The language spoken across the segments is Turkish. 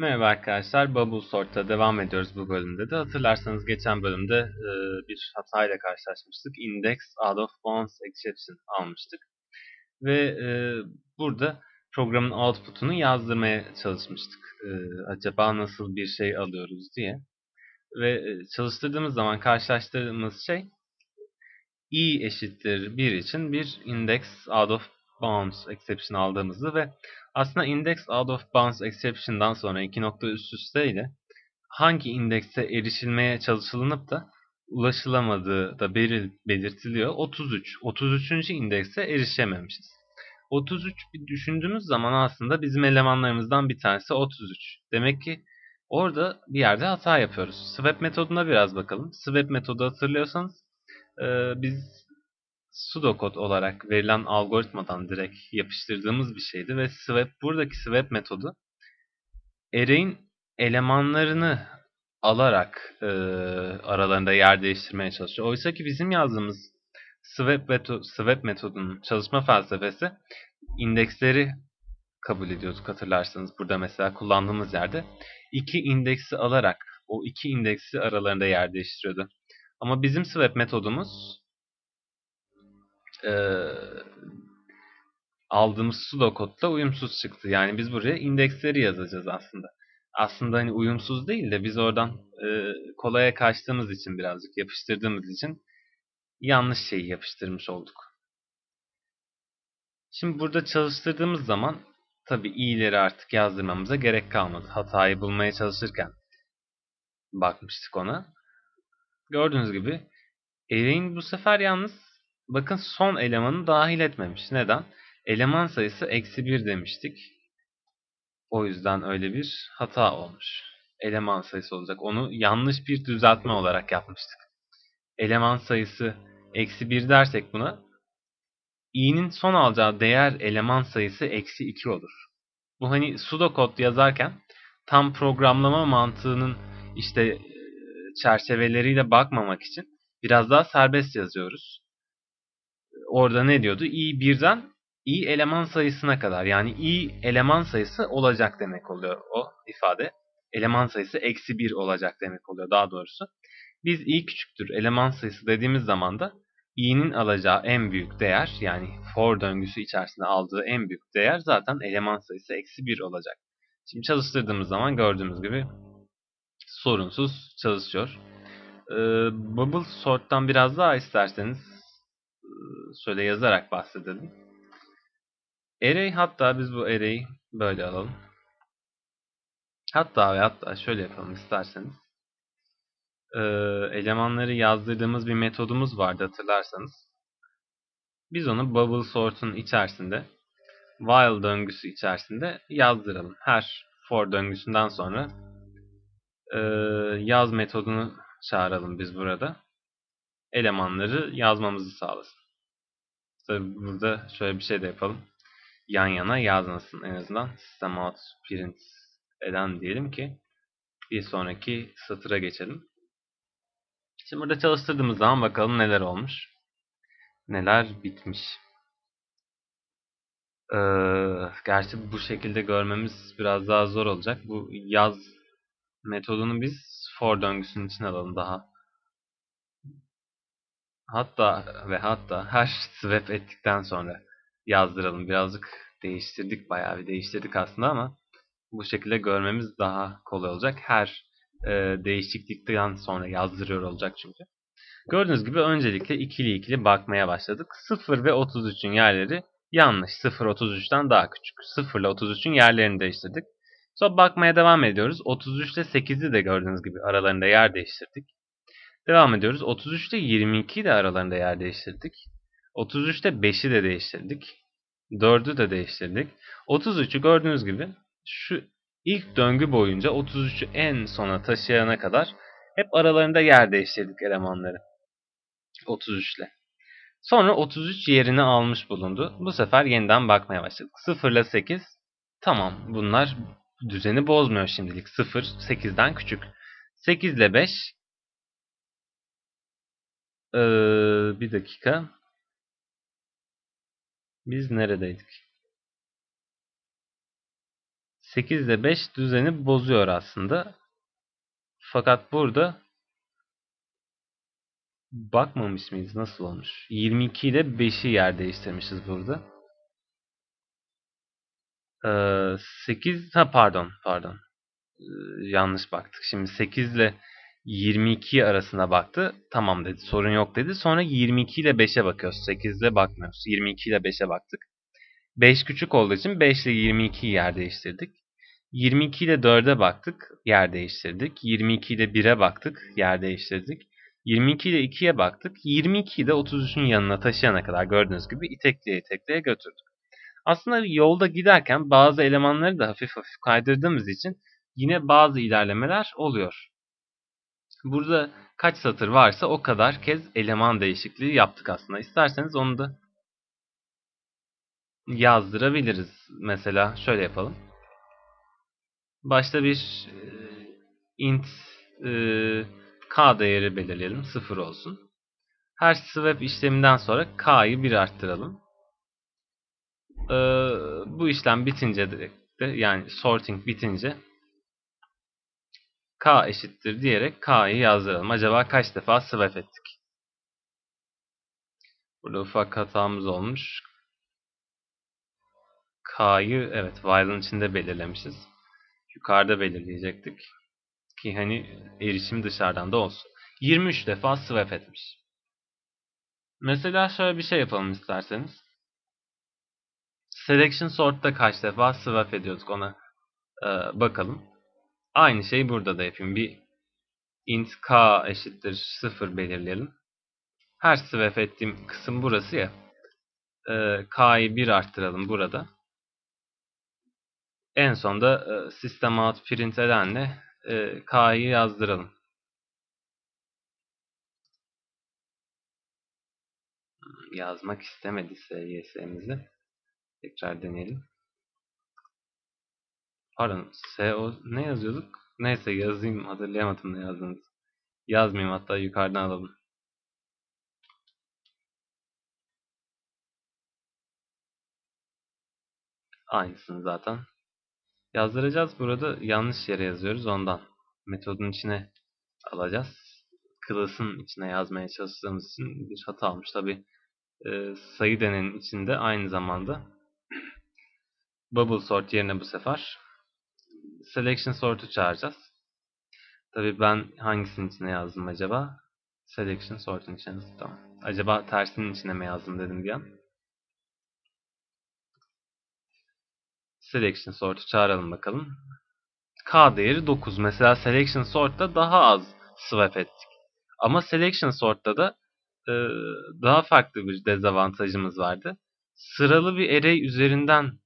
Merhaba arkadaşlar, Bubble Sort'ta devam ediyoruz bu bölümde de. Hatırlarsanız geçen bölümde e, bir hatayla karşılaşmıştık. Index out of bounds exception almıştık. Ve e, burada programın output'unu yazdırmaya çalışmıştık. E, acaba nasıl bir şey alıyoruz diye. Ve e, çalıştırdığımız zaman karşılaştırdığımız şey i eşittir 1 için bir index out of bounds exception aldığımızı ve aslında index out of bounds exception'dan sonra iki nokta üst üste ile hangi indekse erişilmeye çalışılınıp da ulaşılamadığı da belirtiliyor. 33. 33. indekse erişememişiz. 33 bir düşündüğümüz zaman aslında bizim elemanlarımızdan bir tanesi 33. Demek ki orada bir yerde hata yapıyoruz. Swap metoduna biraz bakalım. Swap metodu hatırlıyorsanız biz pseudokod olarak verilen algoritmadan direkt yapıştırdığımız bir şeydi ve swap buradaki swap metodu array'in elemanlarını alarak e, aralarında yer değiştirmeye çalışıyor. Oysa ki bizim yazdığımız swap, meto swap metodunun çalışma felsefesi indeksleri kabul ediyorduk hatırlarsanız. Burada mesela kullandığımız yerde iki indeksi alarak o iki indeksi aralarında yer değiştiriyordu. Ama bizim swap metodumuz e, aldığımız pseudokodla uyumsuz çıktı. Yani biz buraya indeksleri yazacağız aslında. Aslında hani uyumsuz değil de biz oradan e, kolaya kaçtığımız için birazcık yapıştırdığımız için yanlış şeyi yapıştırmış olduk. Şimdi burada çalıştırdığımız zaman tabi i'leri artık yazdırmamıza gerek kalmadı. Hatayı bulmaya çalışırken bakmıştık ona. Gördüğünüz gibi array'in bu sefer yalnız Bakın son elemanı dahil etmemiş. Neden? Eleman sayısı eksi 1 demiştik. O yüzden öyle bir hata olmuş. Eleman sayısı olacak. Onu yanlış bir düzeltme olarak yapmıştık. Eleman sayısı eksi 1 dersek buna i'nin son alacağı değer eleman sayısı eksi 2 olur. Bu hani pseudokod yazarken tam programlama mantığının işte çerçeveleriyle bakmamak için biraz daha serbest yazıyoruz orada ne diyordu? i birden i eleman sayısına kadar. Yani i eleman sayısı olacak demek oluyor o ifade. Eleman sayısı eksi 1 olacak demek oluyor daha doğrusu. Biz i küçüktür eleman sayısı dediğimiz zaman da i'nin alacağı en büyük değer yani for döngüsü içerisinde aldığı en büyük değer zaten eleman sayısı eksi 1 olacak. Şimdi çalıştırdığımız zaman gördüğümüz gibi sorunsuz çalışıyor. Ee, bubble sort'tan biraz daha isterseniz şöyle yazarak bahsedelim. Array hatta biz bu array'i böyle alalım. Hatta ve hatta şöyle yapalım isterseniz. Ee, elemanları yazdırdığımız bir metodumuz vardı hatırlarsanız. Biz onu bubble sort'un içerisinde while döngüsü içerisinde yazdıralım. Her for döngüsünden sonra e, yaz metodunu çağıralım biz burada. Elemanları yazmamızı sağlasın. Tabi burada şöyle bir şey de yapalım. Yan yana yazmasın en azından. System out print eden diyelim ki bir sonraki satıra geçelim. Şimdi burada çalıştırdığımız zaman bakalım neler olmuş. Neler bitmiş. Ee, gerçi bu şekilde görmemiz biraz daha zor olacak. Bu yaz metodunu biz for döngüsünün için alalım daha Hatta ve hatta her swap ettikten sonra yazdıralım. Birazcık değiştirdik. Bayağı bir değiştirdik aslında ama bu şekilde görmemiz daha kolay olacak. Her e, değişiklikten sonra yazdırıyor olacak çünkü. Gördüğünüz gibi öncelikle ikili ikili bakmaya başladık. 0 ve 33'ün yerleri yanlış. 0 33'ten daha küçük. 0 ile 33'ün yerlerini değiştirdik. Sonra bakmaya devam ediyoruz. 33 ile 8'i de gördüğünüz gibi aralarında yer değiştirdik. Devam ediyoruz. 33'te 22'yi de aralarında yer değiştirdik. 33'te 5'i de değiştirdik. 4'ü de değiştirdik. 33'ü gördüğünüz gibi şu ilk döngü boyunca 33'ü en sona taşıyana kadar hep aralarında yer değiştirdik elemanları. 33 ile. Sonra 33 yerini almış bulundu. Bu sefer yeniden bakmaya başladık. 0 ile 8 tamam bunlar düzeni bozmuyor şimdilik. 0 8'den küçük. 8 ile 5 ee, bir dakika. Biz neredeydik? 8 ile 5 düzeni bozuyor aslında. Fakat burada bakmamış mıyız? Nasıl olmuş? 22 ile 5'i yer değiştirmişiz burada. Ee, 8 ha pardon pardon. Ee, yanlış baktık. Şimdi 8 ile 22 arasına baktı. Tamam dedi. Sorun yok dedi. Sonra 22 ile 5'e bakıyoruz. 8 ile bakmıyoruz. 22 ile 5'e baktık. 5 küçük olduğu için 5 ile 22'yi yer değiştirdik. 22 ile 4'e baktık. Yer değiştirdik. 22 ile 1'e baktık. Yer değiştirdik. 22 ile 2'ye baktık. 22'yi de 33'ün yanına taşıyana kadar gördüğünüz gibi itekleye itekleye götürdük. Aslında yolda giderken bazı elemanları da hafif hafif kaydırdığımız için yine bazı ilerlemeler oluyor. Burada kaç satır varsa o kadar kez eleman değişikliği yaptık aslında. İsterseniz onu da yazdırabiliriz. Mesela şöyle yapalım. Başta bir e, int e, k değeri belirleyelim. 0 olsun. Her swap işleminden sonra k'yı 1 arttıralım. E, bu işlem bitince de yani sorting bitince k eşittir diyerek k'yı yazdıralım. Acaba kaç defa swap ettik? Burada ufak hatamız olmuş. K'yı evet while'ın içinde belirlemişiz. Yukarıda belirleyecektik. Ki hani erişim dışarıdan da olsun. 23 defa swap etmiş. Mesela şöyle bir şey yapalım isterseniz. Selection sort'ta kaç defa swap ediyorduk ona e, bakalım. Aynı şeyi burada da yapayım. Bir int k eşittir 0 belirleyelim. Her swap ettiğim kısım burası ya. E, k'yı 1 arttıralım burada. En sonda e, system out println'le e, k'yı yazdıralım. Yazmak istemedi SYS'mizi. Tekrar deneyelim. Pardon, SO ne yazıyorduk? Neyse yazayım hatırlayamadım ne yazdığınızı. Yazmayayım hatta yukarıdan alalım. Aynısını zaten. Yazdıracağız. Burada yanlış yere yazıyoruz ondan. Metodun içine alacağız. Class'ın içine yazmaya çalıştığımız için bir hata almış. Tabi e, sayı denenin içinde aynı zamanda bubble sort yerine bu sefer selection sort'u çağıracağız. Tabi ben hangisinin içine yazdım acaba? Selection sort'un içine tamam. Acaba tersinin içine mi yazdım dedim an. Selection sort'u çağıralım bakalım. K değeri 9. Mesela selection sort'ta daha az swap ettik. Ama selection sort'ta da e, daha farklı bir dezavantajımız vardı. Sıralı bir array üzerinden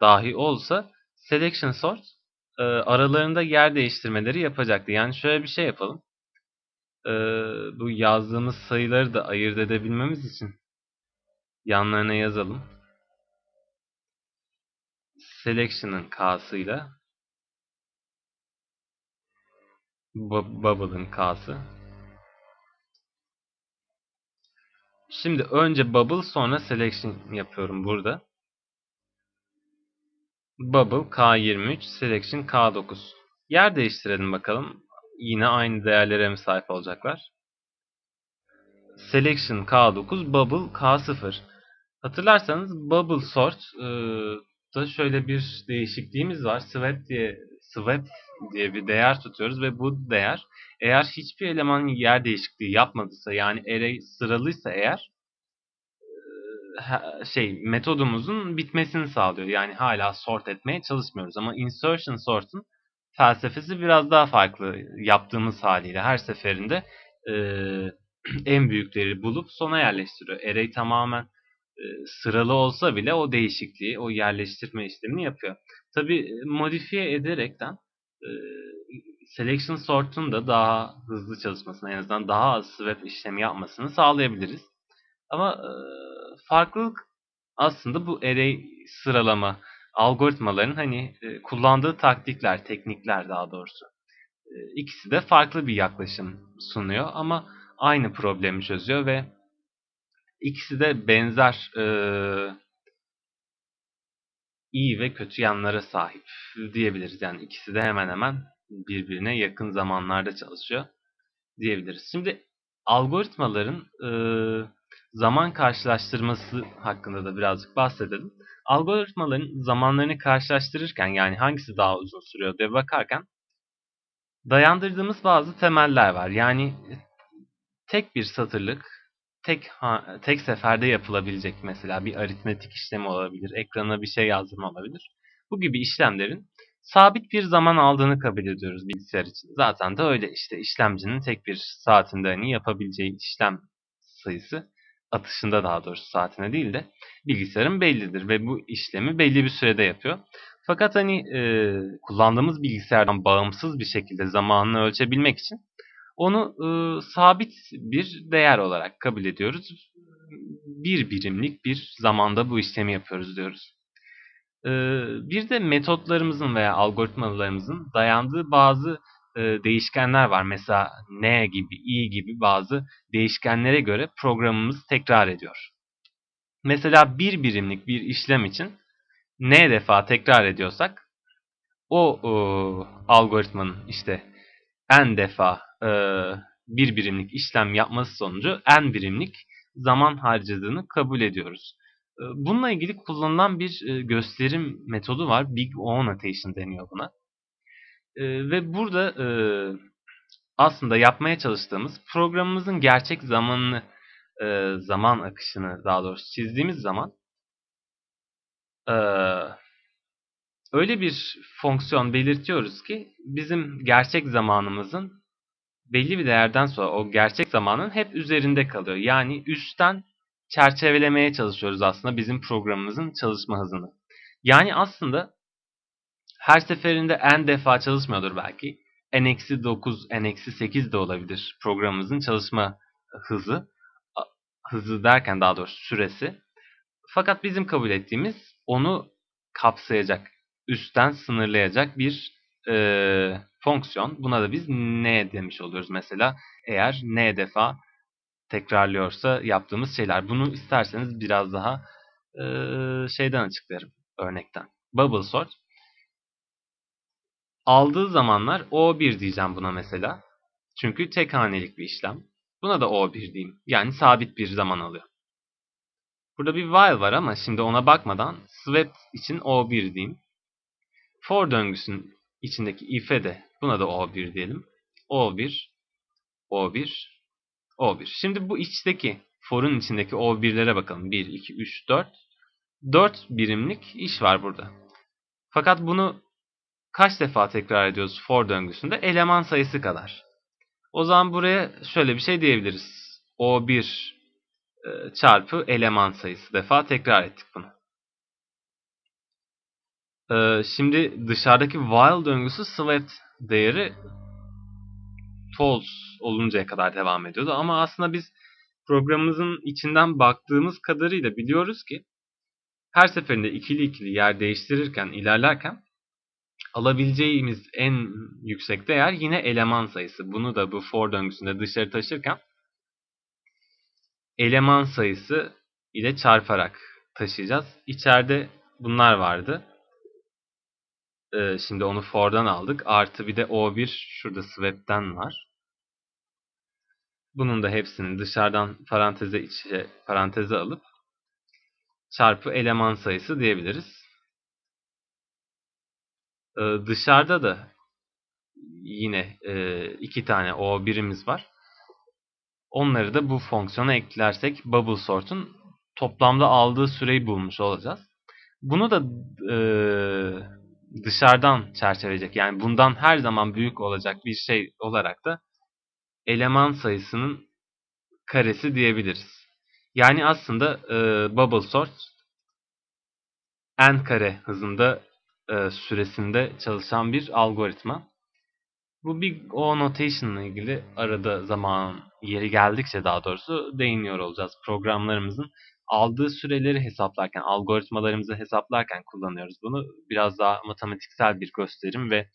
dahi olsa selection sort e, aralarında yer değiştirmeleri yapacaktı. Yani şöyle bir şey yapalım. E, bu yazdığımız sayıları da ayırt edebilmemiz için yanlarına yazalım. Selection'ın K'sıyla Bubble'ın K'sı. Şimdi önce Bubble sonra Selection yapıyorum burada. Bubble K23, Selection K9. Yer değiştirelim bakalım. Yine aynı değerlere mi sahip olacaklar? Selection K9, Bubble K0. Hatırlarsanız Bubble Sort e, da şöyle bir değişikliğimiz var. Swap diye swap diye bir değer tutuyoruz ve bu değer eğer hiçbir elemanın yer değişikliği yapmadıysa yani array sıralıysa eğer şey metodumuzun bitmesini sağlıyor. Yani hala sort etmeye çalışmıyoruz ama insertion sort'un felsefesi biraz daha farklı yaptığımız haliyle her seferinde e, en büyükleri bulup sona yerleştiriyor. Array tamamen e, sıralı olsa bile o değişikliği, o yerleştirme işlemini yapıyor. Tabi modifiye ederekten e, selection sort'un da daha hızlı çalışmasını, en azından daha az swap işlemi yapmasını sağlayabiliriz. Ama e, farklılık aslında bu array sıralama algoritmaların hani e, kullandığı taktikler, teknikler daha doğrusu. E, ikisi de farklı bir yaklaşım sunuyor ama aynı problemi çözüyor ve ikisi de benzer e, iyi ve kötü yanlara sahip diyebiliriz. Yani ikisi de hemen hemen birbirine yakın zamanlarda çalışıyor diyebiliriz. Şimdi algoritmaların e, zaman karşılaştırması hakkında da birazcık bahsedelim. Algoritmaların zamanlarını karşılaştırırken yani hangisi daha uzun sürüyor diye bakarken dayandırdığımız bazı temeller var. Yani tek bir satırlık, tek tek seferde yapılabilecek mesela bir aritmetik işlemi olabilir, ekrana bir şey yazdırma olabilir. Bu gibi işlemlerin sabit bir zaman aldığını kabul ediyoruz bilgisayar için. Zaten de öyle işte işlemcinin tek bir saatinde hani yapabileceği işlem sayısı atışında daha doğrusu saatine değil de bilgisayarın bellidir ve bu işlemi belli bir sürede yapıyor. Fakat hani e, kullandığımız bilgisayardan bağımsız bir şekilde zamanını ölçebilmek için onu e, sabit bir değer olarak kabul ediyoruz. Bir birimlik bir zamanda bu işlemi yapıyoruz diyoruz. E, bir de metotlarımızın veya algoritmalarımızın dayandığı bazı e, değişkenler var. Mesela n gibi, i gibi bazı değişkenlere göre programımız tekrar ediyor. Mesela bir birimlik bir işlem için n defa tekrar ediyorsak o e, algoritmanın işte n defa e, bir birimlik işlem yapması sonucu n birimlik zaman harcadığını kabul ediyoruz. E, bununla ilgili kullanılan bir e, gösterim metodu var. Big O notation deniyor buna. Ve burada e, aslında yapmaya çalıştığımız programımızın gerçek zamanını, e, zaman akışını daha doğrusu çizdiğimiz zaman e, öyle bir fonksiyon belirtiyoruz ki bizim gerçek zamanımızın belli bir değerden sonra o gerçek zamanın hep üzerinde kalıyor. Yani üstten çerçevelemeye çalışıyoruz aslında bizim programımızın çalışma hızını. Yani aslında her seferinde n defa çalışmıyordur belki. n-9, n-8 de olabilir programımızın çalışma hızı. Hızı derken daha doğrusu süresi. Fakat bizim kabul ettiğimiz onu kapsayacak, üstten sınırlayacak bir e, fonksiyon. Buna da biz n demiş oluyoruz mesela. Eğer n defa tekrarlıyorsa yaptığımız şeyler. Bunu isterseniz biraz daha e, şeyden açıklarım örnekten. Bubble sort. Aldığı zamanlar O1 diyeceğim buna mesela. Çünkü tek hanelik bir işlem. Buna da O1 diyeyim. Yani sabit bir zaman alıyor. Burada bir while var ama şimdi ona bakmadan swept için O1 diyeyim. For döngüsünün içindeki if'e de buna da O1 diyelim. O1, O1, O1. Şimdi bu içteki for'un içindeki O1'lere bakalım. 1, 2, 3, 4. 4 birimlik iş var burada. Fakat bunu kaç defa tekrar ediyoruz for döngüsünde? Eleman sayısı kadar. O zaman buraya şöyle bir şey diyebiliriz. O1 e, çarpı eleman sayısı defa tekrar ettik bunu. E, şimdi dışarıdaki while döngüsü swept değeri false oluncaya kadar devam ediyordu. Ama aslında biz programımızın içinden baktığımız kadarıyla biliyoruz ki her seferinde ikili ikili yer değiştirirken, ilerlerken alabileceğimiz en yüksek değer yine eleman sayısı. Bunu da bu for döngüsünde dışarı taşırken eleman sayısı ile çarparak taşıyacağız. İçeride bunlar vardı. Ee, şimdi onu for'dan aldık. Artı bir de o1 şurada swap'ten var. Bunun da hepsini dışarıdan paranteze içe paranteze alıp çarpı eleman sayısı diyebiliriz. Ee, dışarıda da yine e, iki tane o birimiz var. Onları da bu fonksiyona eklersek bubble sort'un toplamda aldığı süreyi bulmuş olacağız. Bunu da e, dışarıdan çerçeveleyecek yani bundan her zaman büyük olacak bir şey olarak da eleman sayısının karesi diyebiliriz. Yani aslında e, bubble sort n kare hızında e, süresinde çalışan bir algoritma. Bu Big O Notation ile ilgili arada zaman yeri geldikçe daha doğrusu değiniyor olacağız. Programlarımızın aldığı süreleri hesaplarken, algoritmalarımızı hesaplarken kullanıyoruz bunu. Biraz daha matematiksel bir gösterim ve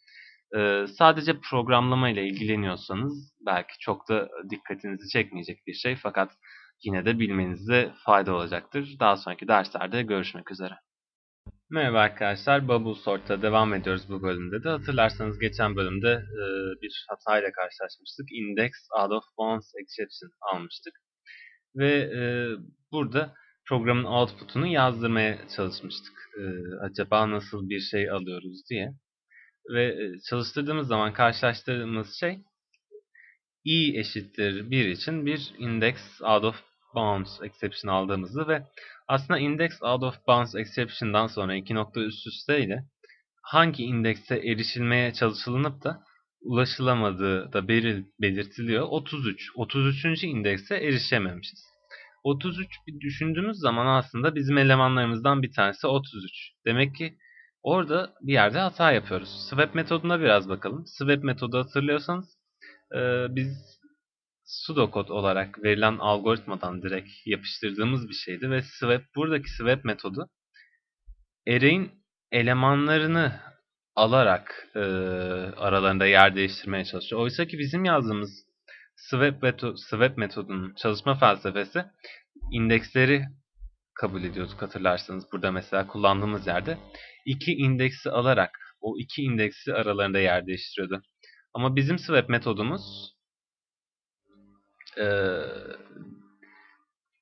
e, sadece programlama ile ilgileniyorsanız belki çok da dikkatinizi çekmeyecek bir şey fakat yine de bilmenizde fayda olacaktır. Daha sonraki derslerde görüşmek üzere. Merhaba arkadaşlar, Bubble Sort'ta devam ediyoruz bu bölümde de. Hatırlarsanız geçen bölümde e, bir hatayla karşılaşmıştık. Index out of bounds exception almıştık. Ve e, burada programın output'unu yazdırmaya çalışmıştık. E, acaba nasıl bir şey alıyoruz diye. Ve e, çalıştırdığımız zaman karşılaştırdığımız şey i eşittir 1 için bir index out of bounds exception aldığımızı ve aslında index out of bounds exception'dan sonra iki nokta üst üste ile hangi indekse erişilmeye çalışılınıp da ulaşılamadığı da belirtiliyor. 33. 33. indekse erişememişiz. 33 bir düşündüğümüz zaman aslında bizim elemanlarımızdan bir tanesi 33. Demek ki orada bir yerde hata yapıyoruz. Swap metoduna biraz bakalım. Swap metodu hatırlıyorsanız biz pseudokod olarak verilen algoritmadan direkt yapıştırdığımız bir şeydi ve swap buradaki swap metodu array'in elemanlarını alarak e, aralarında yer değiştirmeye çalışıyor. Oysa ki bizim yazdığımız swap, meto swap metodunun çalışma felsefesi indeksleri kabul ediyorduk hatırlarsanız. Burada mesela kullandığımız yerde iki indeksi alarak o iki indeksi aralarında yer değiştiriyordu. Ama bizim swap metodumuz e,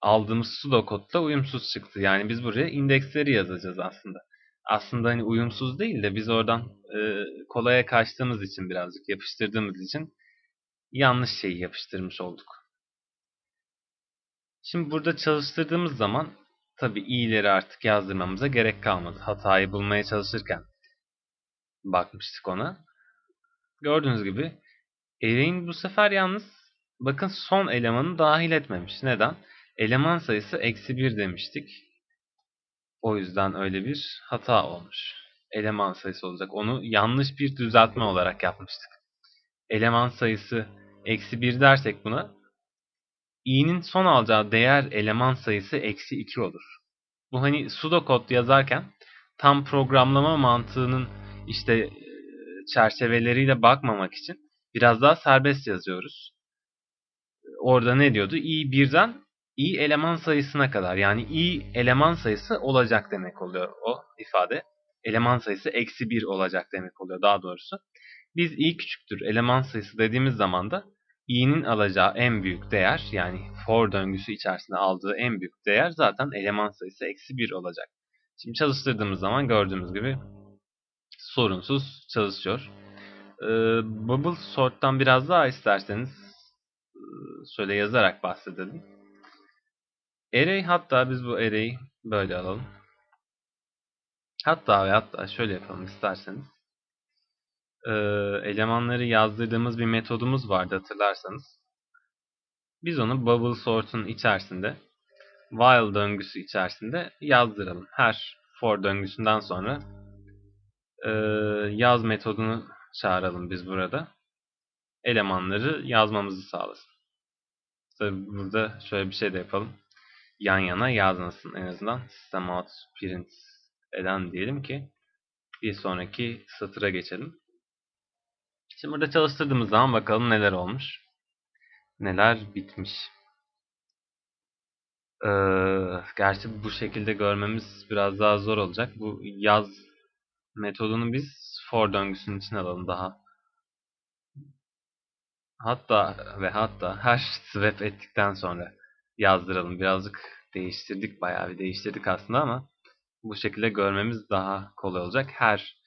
aldığımız pseudokodla uyumsuz çıktı. Yani biz buraya indeksleri yazacağız aslında. Aslında hani uyumsuz değil de biz oradan e, kolaya kaçtığımız için birazcık yapıştırdığımız için yanlış şeyi yapıştırmış olduk. Şimdi burada çalıştırdığımız zaman tabi i'leri artık yazdırmamıza gerek kalmadı. Hatayı bulmaya çalışırken bakmıştık ona. Gördüğünüz gibi array'in bu sefer yalnız Bakın son elemanı dahil etmemiş. Neden? Eleman sayısı eksi 1 demiştik. O yüzden öyle bir hata olmuş. Eleman sayısı olacak. Onu yanlış bir düzeltme olarak yapmıştık. Eleman sayısı eksi 1 dersek buna i'nin son alacağı değer eleman sayısı eksi 2 olur. Bu hani pseudokod yazarken tam programlama mantığının işte çerçeveleriyle bakmamak için biraz daha serbest yazıyoruz orada ne diyordu? i birden i eleman sayısına kadar. Yani i eleman sayısı olacak demek oluyor o ifade. Eleman sayısı eksi 1 olacak demek oluyor daha doğrusu. Biz i küçüktür eleman sayısı dediğimiz zaman da i'nin alacağı en büyük değer yani for döngüsü içerisinde aldığı en büyük değer zaten eleman sayısı eksi 1 olacak. Şimdi çalıştırdığımız zaman gördüğümüz gibi sorunsuz çalışıyor. Ee, bubble sort'tan biraz daha isterseniz söyle yazarak bahsedelim. Array hatta biz bu array'i böyle alalım. Hatta ve hatta şöyle yapalım isterseniz. Ee, elemanları yazdırdığımız bir metodumuz vardı hatırlarsanız. Biz onu bubble sort'un içerisinde while döngüsü içerisinde yazdıralım. Her for döngüsünden sonra e, yaz metodunu çağıralım biz burada. Elemanları yazmamızı sağlasın. Tabi burada şöyle bir şey de yapalım. Yan yana yazmasın en azından. System out print eden diyelim ki bir sonraki satıra geçelim. Şimdi burada çalıştırdığımız zaman bakalım neler olmuş. Neler bitmiş. Ee, gerçi bu şekilde görmemiz biraz daha zor olacak. Bu yaz metodunu biz for döngüsünün için alalım daha Hatta ve hatta her swap ettikten sonra yazdıralım. Birazcık değiştirdik. Bayağı bir değiştirdik aslında ama bu şekilde görmemiz daha kolay olacak. Her